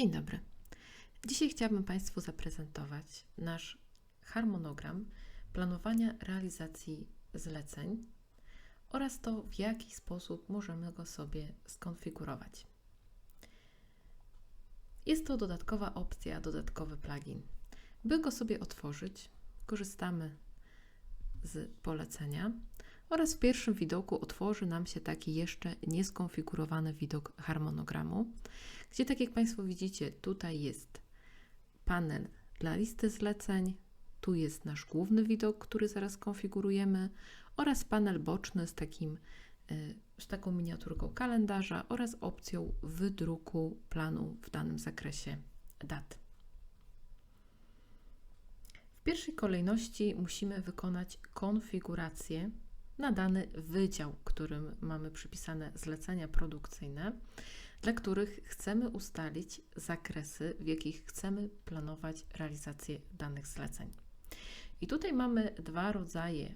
Dzień dobry. Dzisiaj chciałabym Państwu zaprezentować nasz harmonogram planowania realizacji zleceń oraz to, w jaki sposób możemy go sobie skonfigurować. Jest to dodatkowa opcja, dodatkowy plugin. By go sobie otworzyć, korzystamy z polecenia oraz w pierwszym widoku otworzy nam się taki jeszcze nieskonfigurowany widok harmonogramu, gdzie tak jak Państwo widzicie, tutaj jest panel dla listy zleceń, tu jest nasz główny widok, który zaraz konfigurujemy oraz panel boczny z, takim, y, z taką miniaturką kalendarza oraz opcją wydruku planu w danym zakresie dat. W pierwszej kolejności musimy wykonać konfigurację na dany wydział, którym mamy przypisane zlecenia produkcyjne, dla których chcemy ustalić zakresy, w jakich chcemy planować realizację danych zleceń. I tutaj mamy dwa rodzaje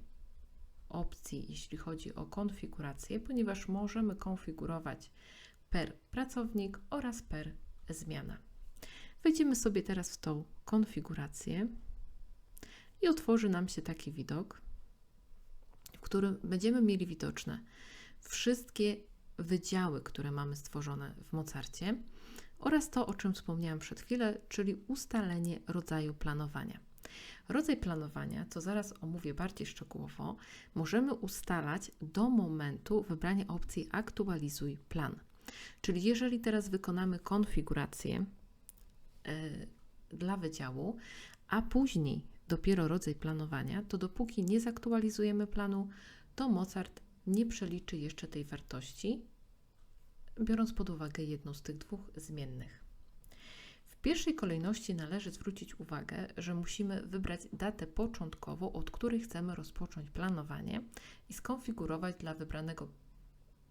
opcji, jeśli chodzi o konfigurację, ponieważ możemy konfigurować per pracownik oraz per zmiana. Wejdziemy sobie teraz w tą konfigurację i otworzy nam się taki widok którym będziemy mieli widoczne wszystkie wydziały, które mamy stworzone w Mozarcie oraz to, o czym wspomniałam przed chwilą, czyli ustalenie rodzaju planowania. Rodzaj planowania, co zaraz omówię bardziej szczegółowo, możemy ustalać do momentu wybrania opcji Aktualizuj plan. Czyli jeżeli teraz wykonamy konfigurację yy, dla wydziału, a później dopiero rodzaj planowania, to dopóki nie zaktualizujemy planu, to Mozart nie przeliczy jeszcze tej wartości, biorąc pod uwagę jedną z tych dwóch zmiennych. W pierwszej kolejności należy zwrócić uwagę, że musimy wybrać datę początkową, od której chcemy rozpocząć planowanie i skonfigurować dla wybranego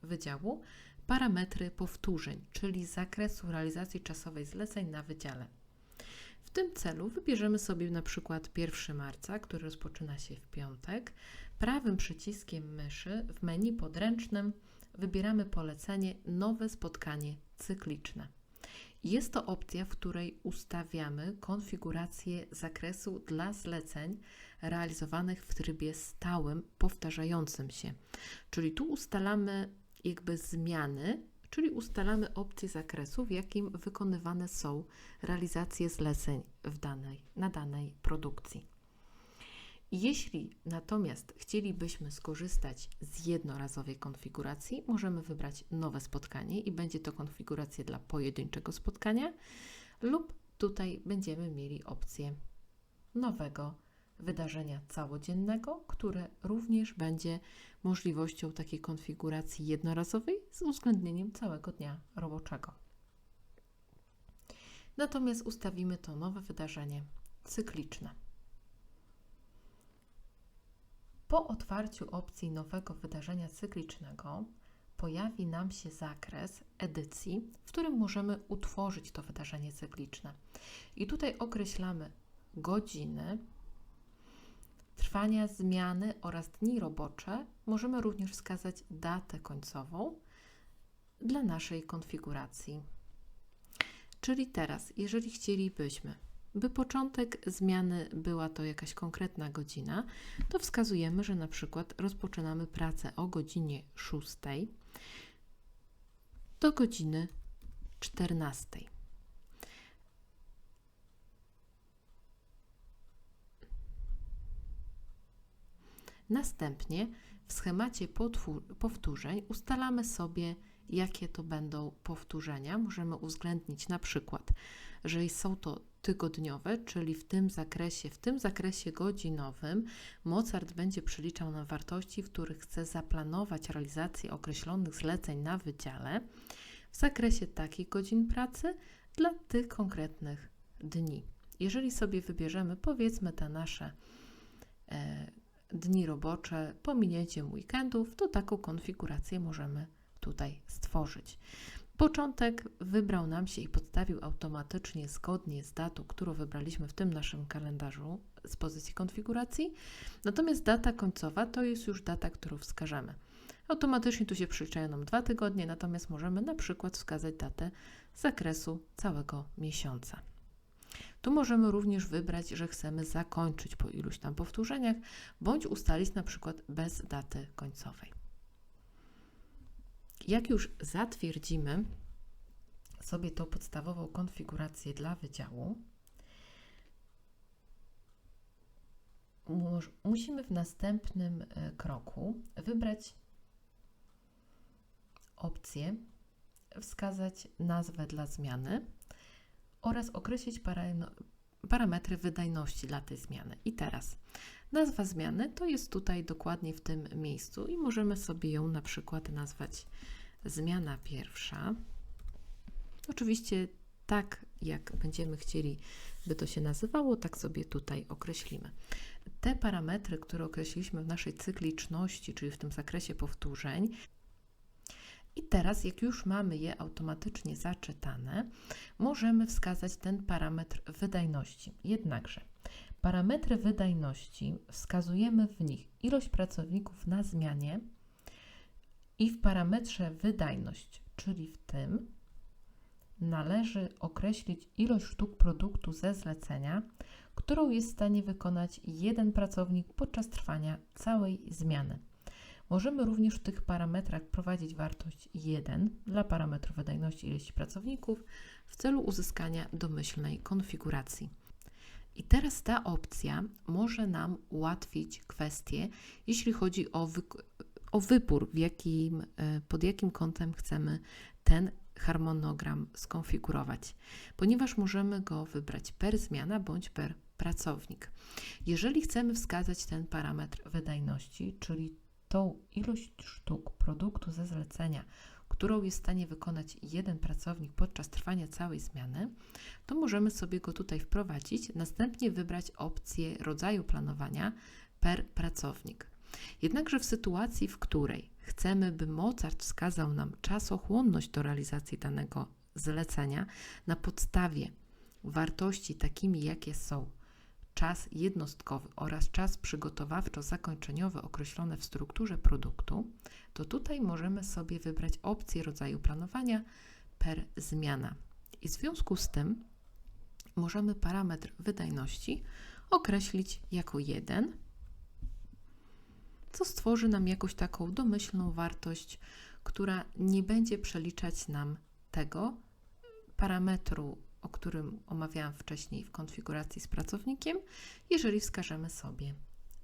wydziału parametry powtórzeń, czyli zakresu realizacji czasowej zleceń na wydziale. Tym celu wybierzemy sobie na przykład 1 marca, który rozpoczyna się w piątek. Prawym przyciskiem myszy w menu podręcznym wybieramy polecenie Nowe spotkanie cykliczne. Jest to opcja, w której ustawiamy konfigurację zakresu dla zleceń realizowanych w trybie stałym, powtarzającym się. Czyli tu ustalamy jakby zmiany czyli ustalamy opcję zakresu, w jakim wykonywane są realizacje zleceń w danej, na danej produkcji. Jeśli natomiast chcielibyśmy skorzystać z jednorazowej konfiguracji, możemy wybrać nowe spotkanie i będzie to konfiguracja dla pojedynczego spotkania, lub tutaj będziemy mieli opcję nowego wydarzenia całodziennego, które również będzie możliwością takiej konfiguracji jednorazowej z uwzględnieniem całego dnia roboczego. Natomiast ustawimy to nowe wydarzenie cykliczne. Po otwarciu opcji nowego wydarzenia cyklicznego pojawi nam się zakres edycji, w którym możemy utworzyć to wydarzenie cykliczne. I tutaj określamy godziny, trwania zmiany oraz dni robocze możemy również wskazać datę końcową dla naszej konfiguracji. Czyli teraz, jeżeli chcielibyśmy, by początek zmiany była to jakaś konkretna godzina, to wskazujemy, że na przykład rozpoczynamy pracę o godzinie 6 do godziny 14. Następnie w schemacie powtórzeń ustalamy sobie, jakie to będą powtórzenia. Możemy uwzględnić na przykład, że są to tygodniowe, czyli w tym zakresie, w tym zakresie godzinowym Mozart będzie przeliczał na wartości, w których chce zaplanować realizację określonych zleceń na wydziale w zakresie takich godzin pracy dla tych konkretnych dni. Jeżeli sobie wybierzemy, powiedzmy, te nasze e, dni robocze, pominięciem weekendów, to taką konfigurację możemy tutaj stworzyć. Początek wybrał nam się i podstawił automatycznie zgodnie z datą, którą wybraliśmy w tym naszym kalendarzu z pozycji konfiguracji. Natomiast data końcowa to jest już data, którą wskażemy. Automatycznie tu się przyliczają nam dwa tygodnie, natomiast możemy na przykład wskazać datę z zakresu całego miesiąca. Tu możemy również wybrać, że chcemy zakończyć po iluś tam powtórzeniach, bądź ustalić na przykład bez daty końcowej. Jak już zatwierdzimy sobie tą podstawową konfigurację dla wydziału, musimy w następnym e, kroku wybrać opcję, wskazać nazwę dla zmiany oraz określić parametry wydajności dla tej zmiany. I teraz nazwa zmiany to jest tutaj dokładnie w tym miejscu i możemy sobie ją na przykład nazwać zmiana pierwsza. Oczywiście tak jak będziemy chcieli, by to się nazywało, tak sobie tutaj określimy. Te parametry, które określiliśmy w naszej cykliczności, czyli w tym zakresie powtórzeń, i teraz, jak już mamy je automatycznie zaczytane, możemy wskazać ten parametr wydajności. Jednakże parametry wydajności wskazujemy w nich ilość pracowników na zmianie i w parametrze wydajność, czyli w tym należy określić ilość sztuk produktu ze zlecenia, którą jest w stanie wykonać jeden pracownik podczas trwania całej zmiany. Możemy również w tych parametrach prowadzić wartość 1 dla parametru wydajności ilości pracowników w celu uzyskania domyślnej konfiguracji. I teraz ta opcja może nam ułatwić kwestię, jeśli chodzi o, wy o wybór, jakim, e, pod jakim kątem chcemy ten harmonogram skonfigurować, ponieważ możemy go wybrać per zmiana bądź per pracownik. Jeżeli chcemy wskazać ten parametr wydajności, czyli tą ilość sztuk produktu ze zlecenia, którą jest w stanie wykonać jeden pracownik podczas trwania całej zmiany, to możemy sobie go tutaj wprowadzić, następnie wybrać opcję rodzaju planowania per pracownik. Jednakże w sytuacji, w której chcemy, by mocarz wskazał nam czasochłonność do realizacji danego zlecenia na podstawie wartości takimi, jakie są czas jednostkowy oraz czas przygotowawczo-zakończeniowy określone w strukturze produktu, to tutaj możemy sobie wybrać opcję rodzaju planowania per zmiana. I w związku z tym możemy parametr wydajności określić jako 1, co stworzy nam jakąś taką domyślną wartość, która nie będzie przeliczać nam tego parametru o którym omawiałam wcześniej w konfiguracji z pracownikiem, jeżeli wskażemy sobie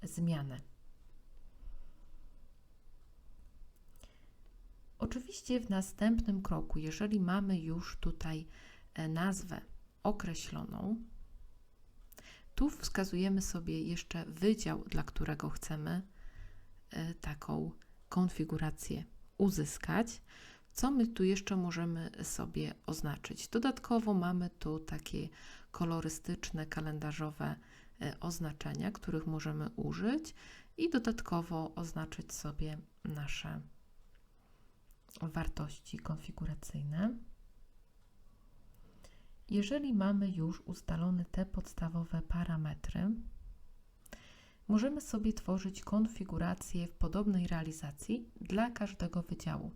zmianę. Oczywiście w następnym kroku, jeżeli mamy już tutaj e, nazwę określoną, tu wskazujemy sobie jeszcze wydział, dla którego chcemy e, taką konfigurację uzyskać. Co my tu jeszcze możemy sobie oznaczyć? Dodatkowo mamy tu takie kolorystyczne, kalendarzowe e, oznaczenia, których możemy użyć i dodatkowo oznaczyć sobie nasze wartości konfiguracyjne. Jeżeli mamy już ustalone te podstawowe parametry, możemy sobie tworzyć konfigurację w podobnej realizacji dla każdego wydziału.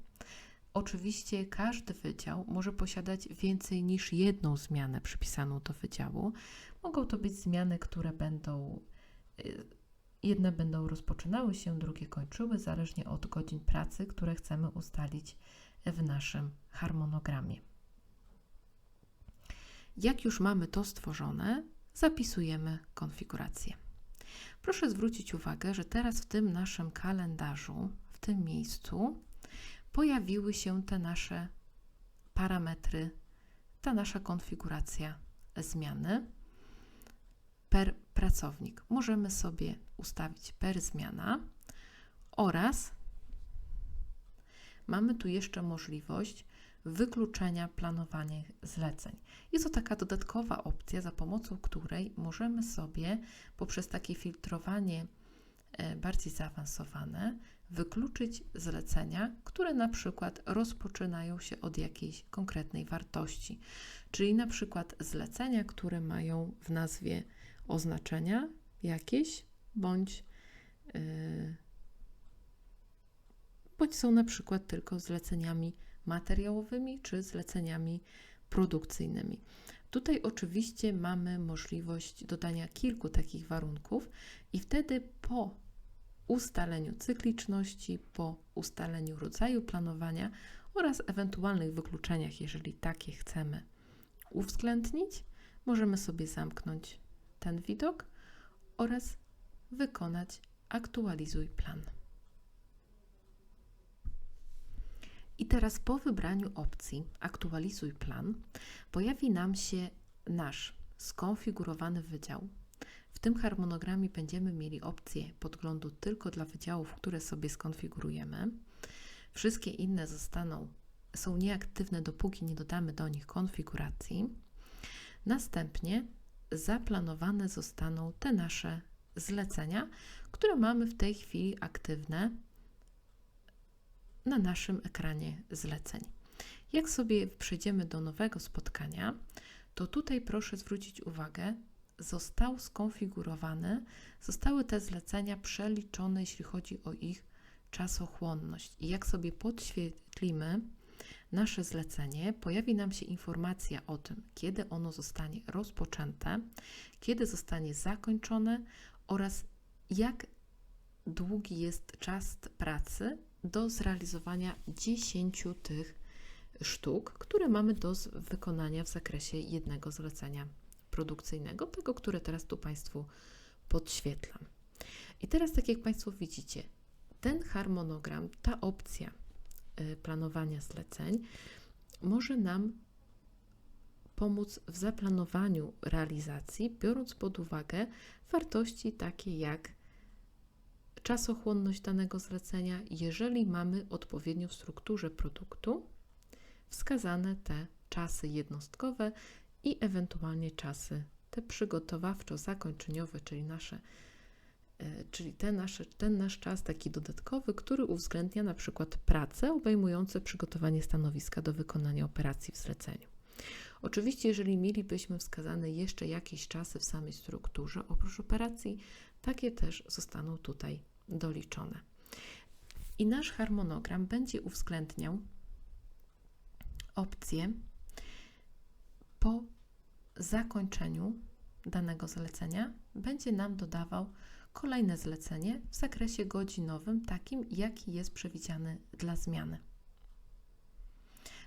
Oczywiście każdy wydział może posiadać więcej niż jedną zmianę przypisaną do wydziału. Mogą to być zmiany, które będą, y, jedne będą rozpoczynały się, drugie kończyły, zależnie od godzin pracy, które chcemy ustalić w naszym harmonogramie. Jak już mamy to stworzone, zapisujemy konfigurację. Proszę zwrócić uwagę, że teraz w tym naszym kalendarzu, w tym miejscu, pojawiły się te nasze parametry, ta nasza konfiguracja zmiany per pracownik. Możemy sobie ustawić per zmiana oraz mamy tu jeszcze możliwość wykluczenia planowania zleceń. Jest to taka dodatkowa opcja, za pomocą której możemy sobie poprzez takie filtrowanie bardziej zaawansowane wykluczyć zlecenia, które na przykład rozpoczynają się od jakiejś konkretnej wartości, czyli na przykład zlecenia, które mają w nazwie oznaczenia jakieś bądź, yy, bądź są na przykład tylko zleceniami materiałowymi czy zleceniami produkcyjnymi. Tutaj oczywiście mamy możliwość dodania kilku takich warunków i wtedy po ustaleniu cykliczności, po ustaleniu rodzaju planowania oraz ewentualnych wykluczeniach, jeżeli takie chcemy uwzględnić, możemy sobie zamknąć ten widok oraz wykonać aktualizuj plan. I teraz po wybraniu opcji aktualizuj plan pojawi nam się nasz skonfigurowany wydział. W tym harmonogramie będziemy mieli opcję podglądu tylko dla wydziałów, które sobie skonfigurujemy. Wszystkie inne zostaną, są nieaktywne, dopóki nie dodamy do nich konfiguracji. Następnie zaplanowane zostaną te nasze zlecenia, które mamy w tej chwili aktywne na naszym ekranie zleceń. Jak sobie przejdziemy do nowego spotkania, to tutaj proszę zwrócić uwagę, został skonfigurowany, zostały te zlecenia przeliczone, jeśli chodzi o ich czasochłonność. I jak sobie podświetlimy nasze zlecenie, pojawi nam się informacja o tym, kiedy ono zostanie rozpoczęte, kiedy zostanie zakończone oraz jak długi jest czas pracy do zrealizowania 10 tych sztuk, które mamy do wykonania w zakresie jednego zlecenia produkcyjnego, tego, które teraz tu Państwu podświetlam. I teraz, tak jak Państwo widzicie, ten harmonogram, ta opcja y, planowania zleceń może nam pomóc w zaplanowaniu realizacji, biorąc pod uwagę wartości takie jak czasochłonność danego zlecenia, jeżeli mamy odpowiednio w strukturze produktu wskazane te czasy jednostkowe i ewentualnie czasy te przygotowawczo-zakończeniowe, czyli nasze e, czyli ten nasz, ten nasz czas taki dodatkowy, który uwzględnia na przykład pracę obejmujące przygotowanie stanowiska do wykonania operacji w zleceniu. Oczywiście, jeżeli mielibyśmy wskazane jeszcze jakieś czasy w samej strukturze oprócz operacji, takie też zostaną tutaj doliczone. I nasz harmonogram będzie uwzględniał opcję po zakończeniu danego zlecenia będzie nam dodawał kolejne zlecenie w zakresie godzinowym, takim jaki jest przewidziany dla zmiany.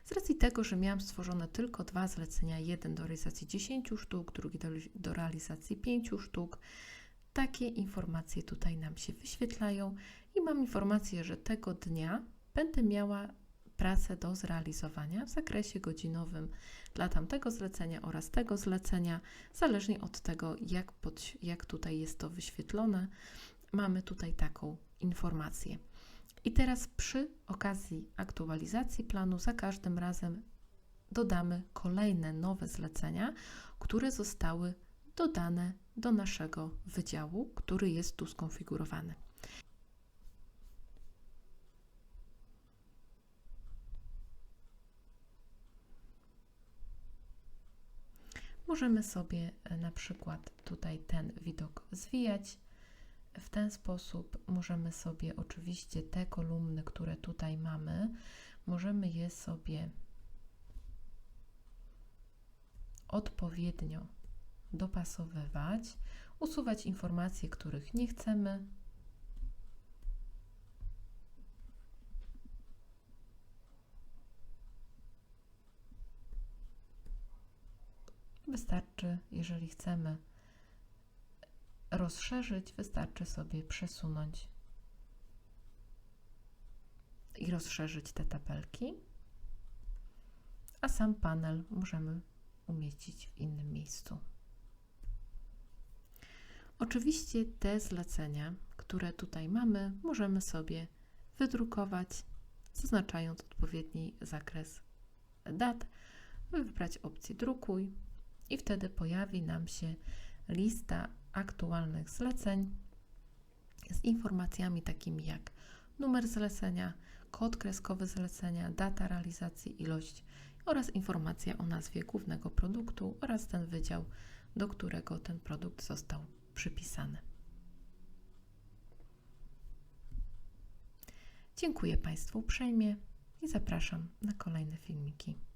Z racji tego, że miałam stworzone tylko dwa zlecenia, jeden do realizacji 10 sztuk, drugi do, do realizacji 5 sztuk, takie informacje tutaj nam się wyświetlają i mam informację, że tego dnia będę miała pracę do zrealizowania w zakresie godzinowym dla tamtego zlecenia oraz tego zlecenia, zależnie od tego, jak, pod, jak tutaj jest to wyświetlone. Mamy tutaj taką informację. I teraz przy okazji aktualizacji planu za każdym razem dodamy kolejne nowe zlecenia, które zostały dodane do naszego wydziału, który jest tu skonfigurowany. Możemy sobie e, na przykład tutaj ten widok zwijać. W ten sposób możemy sobie oczywiście te kolumny, które tutaj mamy, możemy je sobie odpowiednio dopasowywać, usuwać informacje, których nie chcemy. Wystarczy, jeżeli chcemy rozszerzyć, wystarczy sobie przesunąć i rozszerzyć te tabelki, a sam panel możemy umieścić w innym miejscu. Oczywiście te zlecenia, które tutaj mamy, możemy sobie wydrukować, zaznaczając odpowiedni zakres dat, wybrać opcję drukuj i wtedy pojawi nam się lista aktualnych zleceń z informacjami takimi jak numer zlecenia, kod kreskowy zlecenia, data realizacji, ilość oraz informacja o nazwie głównego produktu oraz ten wydział, do którego ten produkt został przypisany. Dziękuję Państwu uprzejmie i zapraszam na kolejne filmiki.